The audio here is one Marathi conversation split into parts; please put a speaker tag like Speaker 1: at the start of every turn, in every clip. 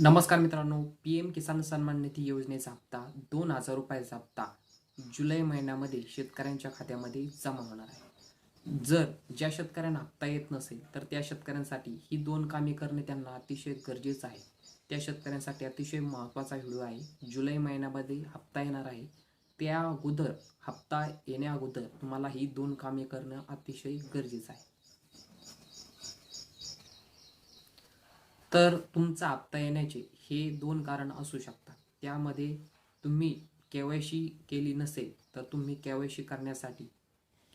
Speaker 1: नमस्कार मित्रांनो पी एम किसान सन्मान निधी योजनेचा हप्ता दोन हजार रुपयाचा हप्ता जुलै महिन्यामध्ये शेतकऱ्यांच्या खात्यामध्ये जमा होणार आहे. जर ज्या शेतकऱ्यांना हप्ता येत नसेल तर त्या शेतकऱ्यांसाठी ही दोन कामे करणे त्यांना अतिशय गरजेचं आहे. त्या शेतकऱ्यांसाठी अतिशय महत्त्वाचा व्हिडिओ आहे. जुलै महिन्यामध्ये हप्ता येणार आहे. त्या अगोदर हप्ता येण्या अगोदर तुम्हाला ही दोन कामे करणं अतिशय गरजेचं आहे. तर तुमचा हप्ता येण्याचे हे दोन कारण असू शकतात. त्यामध्ये तुम्ही के वाय सी केली नसेल तर तुम्ही के वाय सी करण्यासाठी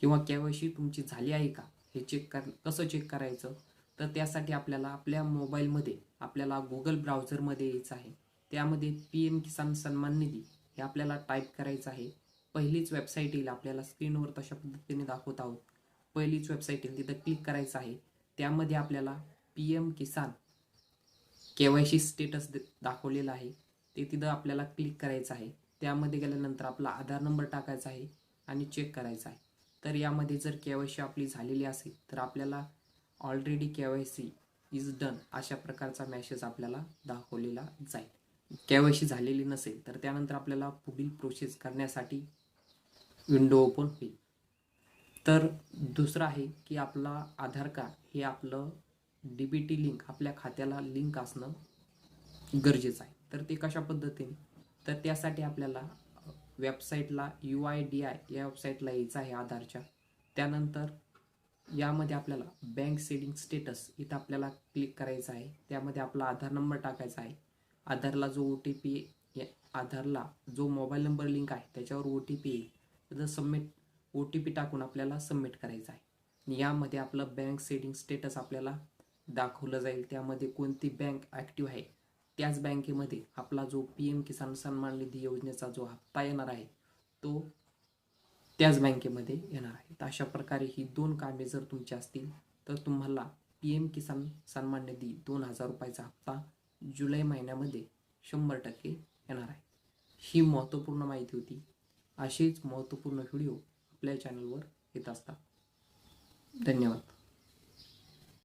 Speaker 1: किंवा के वाय सी तुमची झाली आहे का हे चेक कर कसं चेक करायचं तर त्यासाठी आपल्याला आपल्या मोबाईलमध्ये आपल्याला गुगल ब्राउझरमध्ये यायचं आहे. त्यामध्ये पी एम किसान सन्मान निधी हे आपल्याला टाईप करायचं आहे. पहिलीच वेबसाईट येईल आपल्याला स्क्रीनवर तशा पद्धतीने दाखवत आहोत. पहिलीच वेबसाईट येईल तिथं क्लिक करायचं आहे. त्यामध्ये आपल्याला P M Kisan K Y C status दाखवलेलं आहे. ते तिथं आपल्याला क्लिक करायचं आहे. त्यामध्ये गेल्यानंतर आपला आधार नंबर टाकायचा आहे आणि चेक करायचा आहे. तर यामध्ये जर के वाय सी आपली झालेली असेल तर आपल्याला already K Y C is done अशा प्रकारचा मॅसेज आपल्याला दाखवलेला जाईल. के वाय सी झालेली नसेल तर त्यानंतर आपल्याला पुढील प्रोसेस करण्यासाठी विंडो ओपन होईल. तर दुसरं आहे की आपला आधार कार्ड हे आपलं डी बी टी लिंक आपल्या खात्याला लिंक असणं गरजेचं आहे. तर ते कशा पद्धतीने? तर त्यासाठी आपल्याला वेबसाईटला यू आय डी आय या वेबसाईटला यायचं आहे आधारच्या. त्यानंतर यामध्ये आपल्याला बँक सेडिंग स्टेटस इथं आपल्याला क्लिक करायचं आहे. त्यामध्ये आपला आधार नंबर टाकायचा आहे. आधारला जो ओ टी पी आधारला जो मोबाईल नंबर लिंक आहे त्याच्यावर ओ टी पी येईल. तर सबमिट ओ टी पी टाकून आपल्याला सबमिट करायचं आहे. यामध्ये आपलं बँक सेडिंग स्टेटस आपल्याला दाखवलं जाईल. त्यामध्ये कोणती बँक ॲक्टिव्ह आहे? त्याच बँकेमध्ये आपला जो पी एम किसान सन्मान निधी योजनेचा जो हप्ता येणार आहे तो त्याच बँकेमध्ये येणार आहे. तर अशा प्रकारे ही दोन कामे जर तुमची असतील तर तुम्हाला पी एम किसान सन्मान निधी दोन हजार रुपयाचा हप्ता जुलै महिन्यामध्ये शंभर टक्के येणार आहे. ही महत्त्वपूर्ण माहिती होती. असेच महत्त्वपूर्ण व्हिडिओ आपल्या चॅनलवर येत असतात. धन्यवाद.